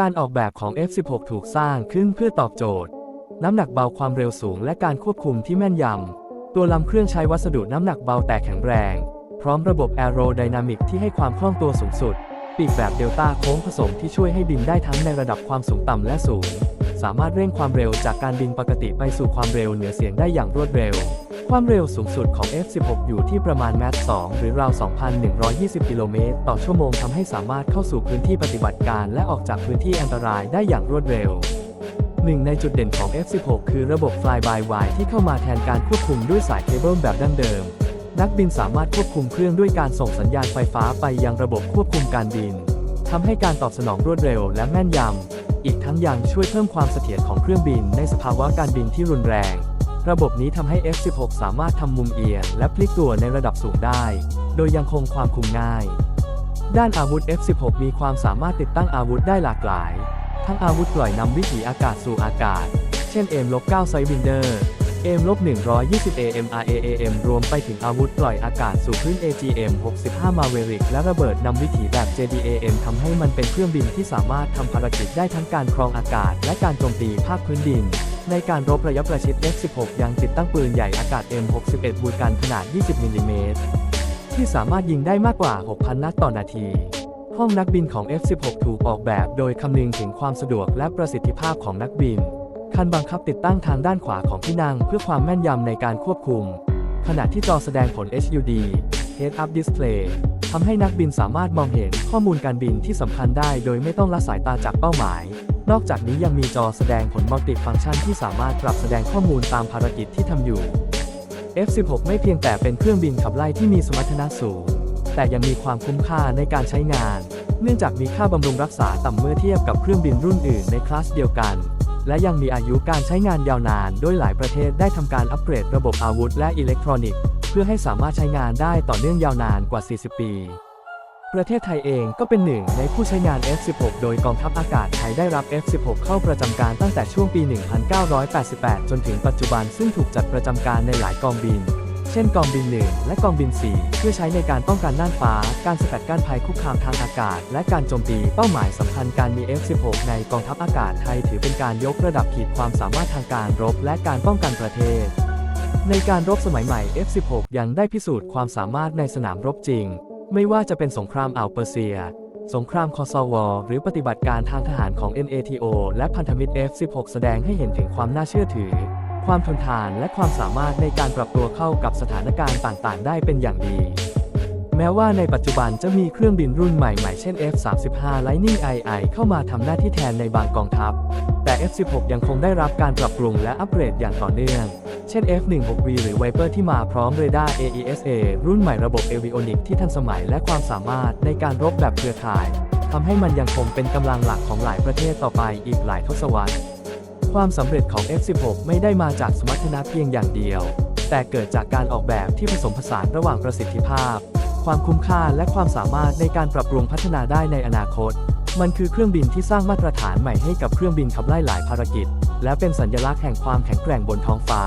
การออกแบบของ F16 ถูกสร้างขึ้นเพื่อตอบโจทย์ น้ำหนักเบาความเร็วสูงและการควบคุมที่แม่นยำ ตัวลำเครื่องใช้วัสดุน้ำหนักเบาแต่แข็งแรง พร้อมระบบแอโรไดนามิกที่ให้ความคล่องตัวสูงสุด ปีกแบบเดลต้าโค้งผสมที่ช่วยให้บินได้ทั้งในระดับความสูงต่ำและสูง สามารถเร่งความเร็วจากการบินปกติไปสู่ความเร็วเหนือเสียงได้อย่างรวดเร็ว ความเร็วสูงสุดของ F16 อยู่ที่ประมาณแมต2หรือราว 2,120 กิโลเมตรต่อชั่วโมงทำให้สามารถเข้าสู่พื้นที่ปฏิบัติการและออกจากพื้นที่อันตรายได้อย่างรวดเร็วหนึ่งในจุดเด่นของ F16 คือระบบ Fly-by-wire ที่เข้ามาแทนการควบคุมด้วยสายเคเบิลแบบดั้งเดิม นักบินสามารถควบคุมเครื่องด้วยการส่งสัญญาณไฟฟ้าไปยังระบบควบคุมการบินทำให้การตอบสนองรวดเร็วและแม่นยำ อีกทั้งยังช่วยเพิ่มความเสถียรของเครื่องบินในสภาวะการบินที่รุนแรง ระบบนี้ทำให้ F16 สามารถทำมุมเอียงและพลิกตัวในระดับสูงได้ โดยยังคงความคุมง่าย ด้านอาวุธ F16 มีความสามารถติดตั้งอาวุธได้หลากหลาย ทั้งอาวุธปล่อยนำวิถีอากาศสู่อากาศ เช่น M-9 ไซวินเดอร์ M-120 AMRAAM รวมไปถึงอาวุธปล่อยอากาศสู่พื้น AGM-65 Maverick และระเบิดนำวิถีแบบ JDAM ทำให้มันเป็นเครื่องบินที่สามารถทำภารกิจได้ทั้งการครองอากาศ และการโจมตีภาคพื้นดิน ในการรบระยะประชิด F16 ยังติดตั้งปืนใหญ่อากาศ M61 บูกันขนาด 20มิลลิเมตรที่สามารถยิงได้มากกว่า 6,000 นัดต่อนาที ห้องนักบินของ F16 ถูกออกแบบโดยคำนึงถึงความสะดวกและประสิทธิภาพของนักบิน คันบังคับติดตั้งทางด้านขวาของที่นั่งเพื่อความแม่นยำในการควบคุม ขณะที่จอแสดงผล HUD Head Up Display ทำให้นักบินสามารถมองเห็นข้อมูลการบินที่สำคัญได้โดยไม่ต้องละสายตาจากเป้าหมาย นอกจากนี้ยังมีจอแสดงผลมัลติฟังก์ชันที่สามารถปรับแสดงข้อมูลตามภารกิจที่ทำอยู่ F16 ไม่เพียงแต่เป็นเครื่องบินขับไล่ที่มีสมรรถนะสูง แต่ยังมีความคุ้มค่าในการใช้งาน เนื่องจากมีค่าบำรุงรักษาต่ำเมื่อเทียบกับเครื่องบินรุ่นอื่นในคลาสเดียวกัน และยังมีอายุการใช้งานยาวนาน โดยหลายประเทศได้ทำการอัปเกรดระบบอาวุธและอิเล็กทรอนิกส์ เพื่อให้สามารถใช้งานได้ต่อเนื่องยาวนานกว่า 40 ปี ประเทศไทยเองก็เป็นหนึ่งในผู้ใช้งาน F16 โดยกองทัพอากาศไทยได้รับ F16 เข้าประจำการตั้งแต่ช่วงปี 1988 จนถึงปัจจุบันซึ่งถูกจัดประจำการในหลายกองบินเช่นกองบิน 1 และกองบิน 4 เพื่อใช้ในการป้องกันน่านฟ้า การสกัดกั้นภัยคุกคามทางอากาศ และการโจมตีเป้าหมายสำคัญการมี F16 ในกองทัพอากาศไทยถือเป็นการยกระดับขีดความสามารถทางการรบ และการป้องกันประเทศ ในการรบสมัยใหม่ F16 ยังได้พิสูจน์ความสามารถในสนามรบจริง ไม่ว่าจะเป็นสงครามอ่าวเปอร์เซีย สงครามคอซาวอหรือปฏิบัติการทางทหารของ NATO และพันธมิตร F16 แสดงให้เห็นถึงความน่าเชื่อถือ ความทนทานและความสามารถในการปรับตัวเข้ากับสถานการณ์ต่างๆ ได้เป็นอย่างดีแม้ว่าในปัจจุบันจะมีเครื่องบินรุ่นใหม่ๆ เช่น F35 Lightning II เข้ามาทำหน้าที่แทนในบางกองทัพ แต่ F16 ยังคงได้รับการปรับปรุงและอัปเกรดอย่างต่อเนื่อง เช่น F16V หรือ Viper ที่มาพร้อมเรดาร์ AESA รุ่นใหม่ระบบ Avionics ที่ทันสมัยและความสามารถในการรบแบบเครือข่ายทำให้มันยังคงเป็นกำลังหลักของหลายประเทศต่อไปอีกหลายทศวรรษ ความสำเร็จของ F16 ไม่ได้มาจากสมรรถนะเพียงอย่างเดียว แต่เกิดจากการออกแบบที่ผสมผสานระหว่างประสิทธิภาพ ความคุ้มค่าและความสามารถในการปรับปรุงพัฒนาได้ในอนาคต มันคือเครื่องบินที่สร้างมาตรฐานใหม่ให้กับเครื่องบินขับไล่หลายภารกิจ และเป็นสัญลักษณ์แห่งความแข็งแกร่งบนท้องฟ้า